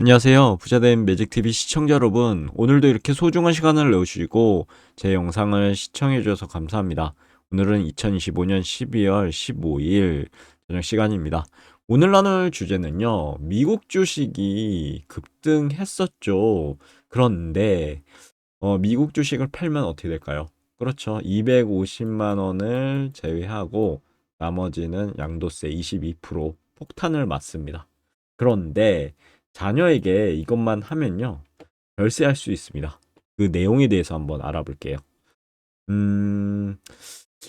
안녕하세요. 부자된 매직TV 시청자 여러분. 오늘도 이렇게 소중한 시간을 내주시고 제 영상을 시청해 주셔서 감사합니다. 오늘은 2025년 12월 15일 저녁 시간입니다. 오늘 나눌 주제는요. 미국 주식이 급등했었죠. 그런데 어, 미국 주식을 팔면 어떻게 될까요? 그렇죠. 250만 원을 제외하고 나머지는 양도세 22% 폭탄을 맞습니다. 그런데 자녀에게 이것만 하면요. 별세할 수 있습니다. 그 내용에 대해서 한번 알아볼게요. 음,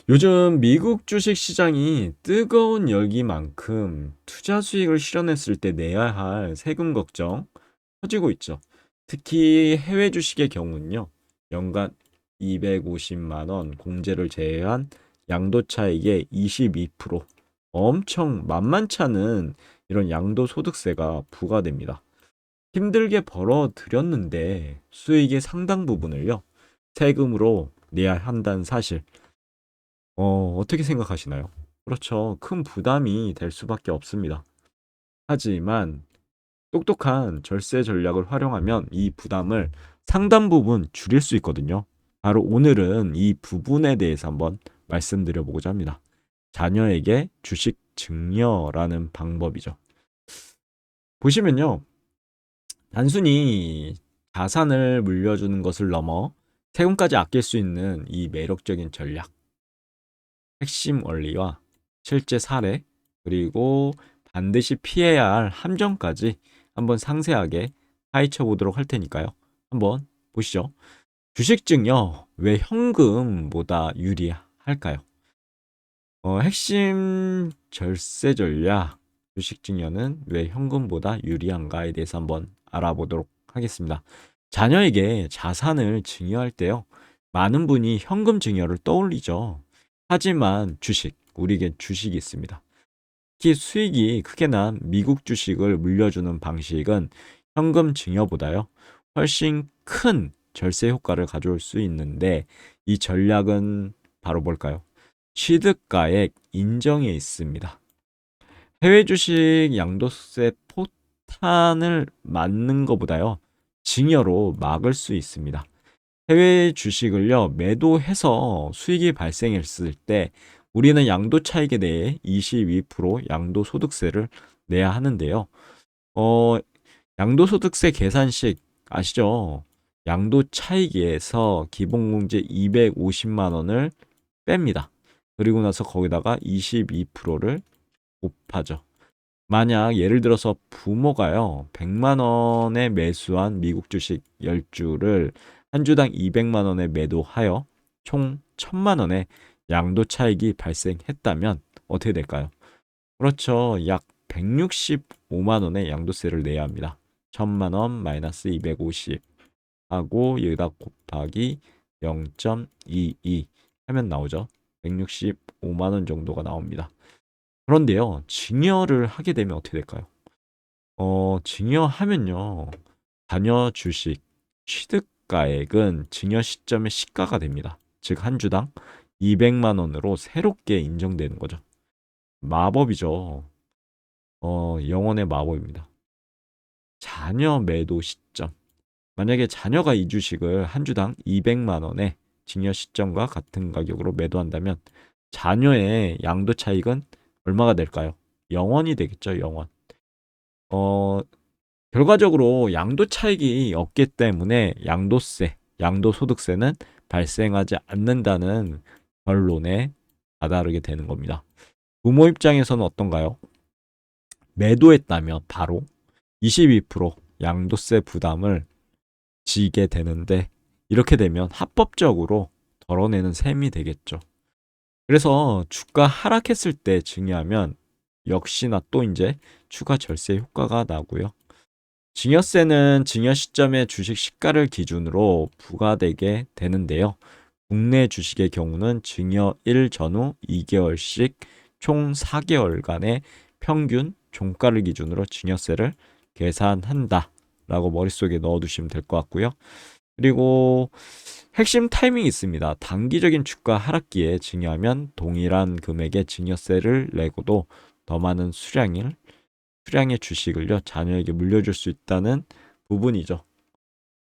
요즘 미국 주식 시장이 뜨거운 열기만큼 투자 수익을 실현했을 때 내야 할 세금 걱정 커지고 있죠. 특히 해외 주식의 경우는요. 연간 250만 원 공제를 제외한 양도 차익의 22% 엄청 만만치 않은 이런 양도소득세가 부과됩니다. 힘들게 벌어들였는데 수익의 상당 부분을요, 세금으로 내야 한다는 사실. 어, 어떻게 생각하시나요? 그렇죠. 큰 부담이 될 수밖에 없습니다. 하지만 똑똑한 절세 전략을 활용하면 이 부담을 상당 부분 줄일 수 있거든요. 바로 오늘은 이 부분에 대해서 한번 말씀드려 보고자 합니다. 자녀에게 주식 증여라는 방법이죠. 보시면요. 단순히 자산을 물려주는 것을 넘어 세금까지 아낄 수 있는 이 매력적인 전략. 핵심 원리와 실제 사례, 그리고 반드시 피해야 할 함정까지 한번 상세하게 파헤쳐 보도록 할 테니까요. 한번 보시죠. 주식 증여 왜 현금보다 유리할까요? 어, 핵심 절세 전략 주식 증여는 왜 현금보다 유리한가에 대해서 한번 알아보도록 하겠습니다. 자녀에게 자산을 증여할 때요. 많은 분이 현금 증여를 떠올리죠. 하지만 주식, 우리에게 주식이 있습니다. 특히 수익이 크게 난 미국 주식을 물려주는 방식은 현금 증여보다요. 훨씬 큰 절세 효과를 가져올 수 있는데 이 전략은 바로 뭘까요? 취득가액 인정에 있습니다. 해외 주식 양도세 포탄을 맞는 것보다요. 증여로 막을 수 있습니다. 해외 주식을요, 매도해서 수익이 발생했을 때 우리는 양도 차익에 대해 22% 양도 소득세를 내야 하는데요. 어, 양도소득세 계산식 아시죠? 양도 차익에서 기본공제 250만 원을 뺍니다. 그리고 나서 거기다가 22%를 곱하죠. 만약 예를 들어서 부모가요, 100만 원에 매수한 미국 주식 10주를 한 주당 200만 원에 매도하여 총 1000만 원의 양도 차익이 발생했다면 어떻게 될까요? 그렇죠. 약 165만 원의 양도세를 내야 합니다. 1000만 원 마이너스 250 하고 여기다 곱하기 0.22 하면 나오죠. 165만 원 정도가 나옵니다. 그런데요, 증여를 하게 되면 어떻게 될까요? 어, 증여하면요, 자녀 주식 취득가액은 증여 시점의 시가가 됩니다. 즉, 한 주당 200만 원으로 새롭게 인정되는 거죠. 마법이죠. 어, 영원의 마법입니다. 자녀 매도 시점. 만약에 자녀가 이 주식을 한 주당 200만 원에 증여 시점과 같은 가격으로 매도한다면 자녀의 양도 차익은 얼마가 될까요? 0원이 되겠죠, 0원. 어, 결과적으로 양도 차익이 없기 때문에 양도세, 양도소득세는 발생하지 않는다는 결론에 다다르게 되는 겁니다. 부모 입장에서는 어떤가요? 매도했다면 바로 22% 양도세 부담을 지게 되는데 이렇게 되면 합법적으로 덜어내는 셈이 되겠죠. 그래서 주가 하락했을 때 증여하면 역시나 또 이제 추가 절세 효과가 나고요. 증여세는 증여 시점의 주식 시가를 기준으로 부과되게 되는데요. 국내 주식의 경우는 증여일 전후 2개월씩 총 4개월간의 평균 종가를 기준으로 증여세를 계산한다 라고 머릿속에 넣어두시면 될 것 같고요. 그리고 핵심 타이밍이 있습니다. 단기적인 주가 하락기에 증여하면 동일한 금액의 증여세를 내고도 더 많은 수량을 수량의 주식을요 자녀에게 물려줄 수 있다는 부분이죠.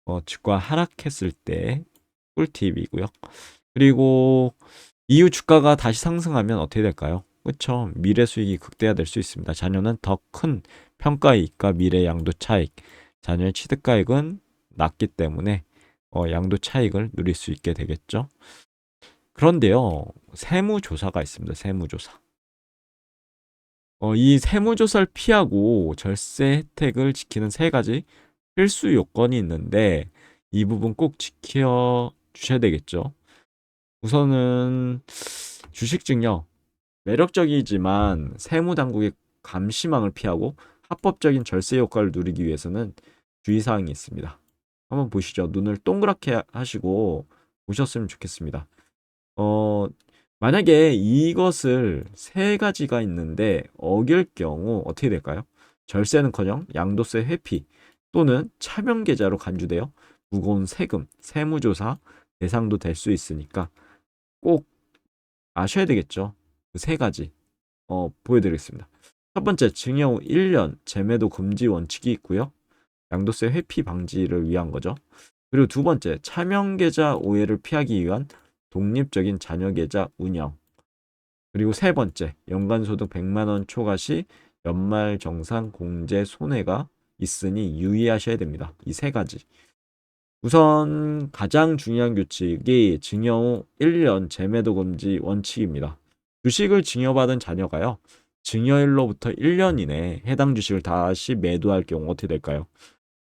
어, 주가 하락했을 때 꿀팁이고요. 그리고 이후 주가가 다시 상승하면 어떻게 될까요? 그렇죠. 미래 수익이 극대화될 수 있습니다. 자녀는 더 큰 평가이익과 미래 양도 차익, 자녀의 취득가액은 낮기 때문에 어, 양도 차익을 누릴 수 있게 되겠죠. 그런데요, 세무조사가 있습니다. 세무조사. 어, 이 세무조사를 피하고 절세 혜택을 지키는 세 가지 필수 요건이 있는데 이 부분 꼭 지켜 주셔야 되겠죠. 우선은 주식증요. 매력적이지만 세무 당국의 감시망을 피하고 합법적인 절세 효과를 누리기 위해서는 주의사항이 있습니다. 한번 보시죠. 눈을 동그랗게 하시고 보셨으면 좋겠습니다. 어, 만약에 이것을 세 가지가 있는데 어길 경우 어떻게 될까요? 절세는커녕 양도세 회피 또는 차명 계좌로 간주되어 무거운 세금, 세무조사 대상도 될 수 있으니까 꼭 아셔야 되겠죠. 그 세 가지 어, 보여드리겠습니다. 첫 번째, 증여 후 1년 재매도 금지 원칙이 있고요. 양도세 회피 방지를 위한 거죠. 그리고 두 번째, 차명 계좌 오해를 피하기 위한 독립적인 자녀 계좌 운영. 그리고 세 번째, 연간 소득 100만 원 초과 시 연말 정산 공제 손해가 있으니 유의하셔야 됩니다. 이 세 가지. 우선 가장 중요한 규칙이 증여 후 1년 재매도 금지 원칙입니다. 주식을 증여받은 자녀가요. 증여일로부터 1년 이내에 해당 주식을 다시 매도할 경우 어떻게 될까요?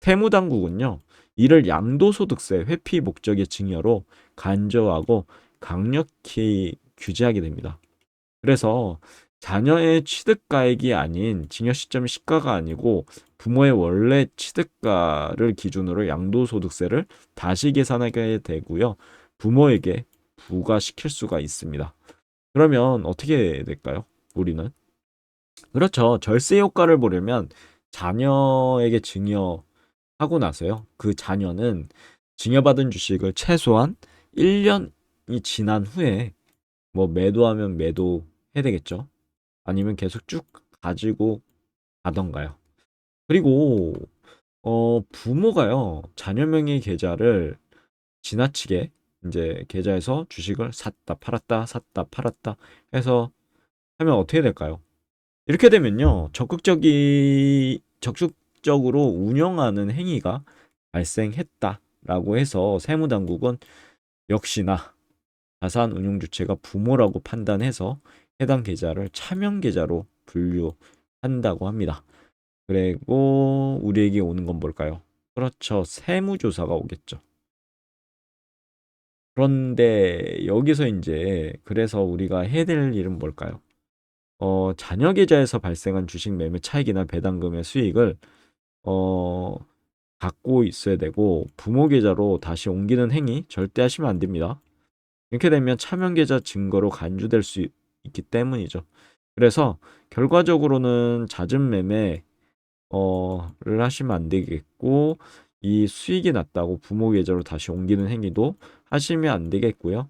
세무당국은요. 이를 양도소득세 회피 목적의 증여로 간접하고 강력히 규제하게 됩니다. 그래서 자녀의 취득가액이 아닌 증여 시점 시가가 아니고 부모의 원래 취득가를 기준으로 양도소득세를 다시 계산하게 되고요. 부모에게 부과시킬 수가 있습니다. 그러면 어떻게 될까요? 우리는 그렇죠. 절세 효과를 보려면 자녀에게 증여 하고 나서요. 그 자녀는 증여받은 주식을 최소한 1년이 지난 후에 뭐 매도하면 매도해야 되겠죠. 아니면 계속 쭉 가지고 가던가요. 그리고 어 부모가요. 자녀 명의 계좌를 지나치게 이제 계좌에서 주식을 샀다 팔았다 샀다 팔았다 해서 하면 어떻게 될까요? 이렇게 되면요. 적극적이 적극 적으로 운영하는 행위가 발생했다라고 해서 세무당국은 역시나 자산 운용 주체가 부모라고 판단해서 해당 계좌를 차명 계좌로 분류한다고 합니다. 그리고 우리에게 오는 건 뭘까요? 그렇죠. 세무조사가 오겠죠. 그런데 여기서 이제 그래서 우리가 해야 될 일은 뭘까요? 어, 자녀 계좌에서 발생한 주식 매매 차익이나 배당금의 수익을 어, 갖고 있어야 되고 부모 계좌로 다시 옮기는 행위 절대 하시면 안 됩니다. 이렇게 되면 차명 계좌 증거로 간주될 수 있기 때문이죠. 그래서 결과적으로는 잦은 매매 어를 하시면 안 되겠고 이 수익이 났다고 부모 계좌로 다시 옮기는 행위도 하시면 안 되겠고요.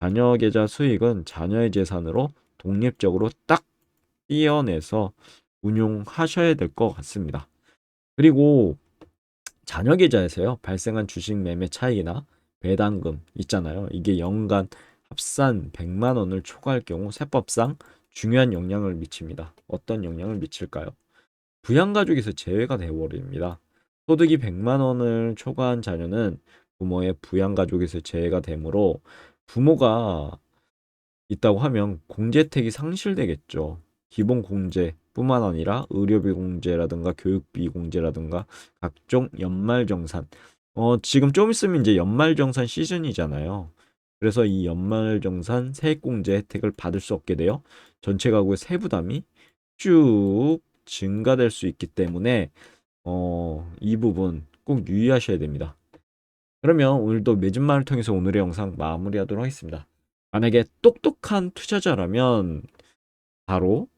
자녀 계좌 수익은 자녀의 재산으로 독립적으로 딱 떼어내서 운용하셔야 될 것 같습니다. 그리고 자녀 계좌에서요 발생한 주식 매매 차익이나 배당금 있잖아요. 이게 연간 합산 100만 원을 초과할 경우 세법상 중요한 영향을 미칩니다. 어떤 영향을 미칠까요? 부양가족에서 제외가 되어버립니다. 소득이 100만 원을 초과한 자녀는 부모의 부양가족에서 제외가 되므로 부모가 있다고 하면 공제택이 상실되겠죠. 기본 공제 뿐만 아니라 의료비 공제라든가 교육비 공제라든가 각종 연말정산. 어, 지금 좀 있으면 이제 연말정산 시즌이잖아요. 그래서 이 연말정산 세액공제 혜택을 받을 수 없게 되어 전체 가구의 세부담이 쭉 증가될 수 있기 때문에 어, 이 부분 꼭 유의하셔야 됩니다. 그러면 오늘도 매진만을 통해서 오늘의 영상 마무리하도록 하겠습니다. 만약에 똑똑한 투자자라면 바로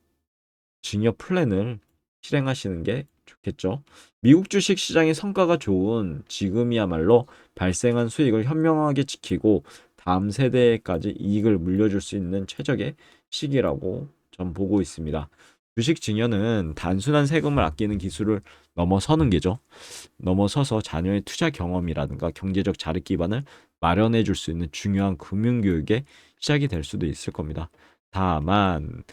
증여 플랜을 실행하시는 게 좋겠죠. 미국 주식 시장의 성과가 좋은 지금이야말로 발생한 수익을 현명하게 지키고 다음 세대까지 이익을 물려줄 수 있는 최적의 시기라고 전 보고 있습니다. 주식 증여는 단순한 세금을 아끼는 기술을 넘어서는 게죠. 넘어서서 자녀의 투자 경험이라든가 경제적 자립 기반을 마련해 줄 수 있는 중요한 금융 교육의 시작이 될 수도 있을 겁니다. 다만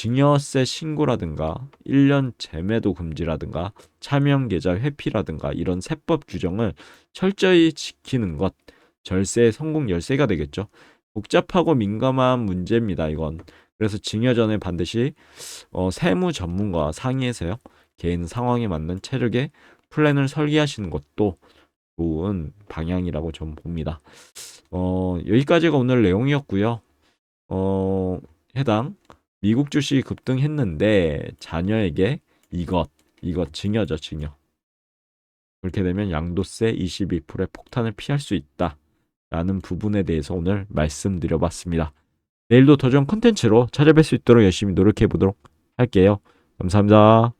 증여세 신고라든가 1년 재매도 금지라든가 차명 계좌 회피라든가 이런 세법 규정을 철저히 지키는 것 절세의 성공 열쇠가 되겠죠. 복잡하고 민감한 문제입니다. 이건 그래서 증여 전에 반드시 어, 세무 전문가와 상의해서요 개인 상황에 맞는 체력의 플랜을 설계하시는 것도 좋은 방향이라고 저는 봅니다. 어, 여기까지가 오늘 내용이었고요. 어, 해당 미국 주식이 급등했는데 자녀에게 이것 이것 증여죠 증여. 그렇게 되면 양도세 22%의 폭탄을 피할 수 있다. 라는 부분에 대해서 오늘 말씀드려봤습니다. 내일도 더 좋은 컨텐츠로 찾아뵐 수 있도록 열심히 노력해 보도록 할게요. 감사합니다.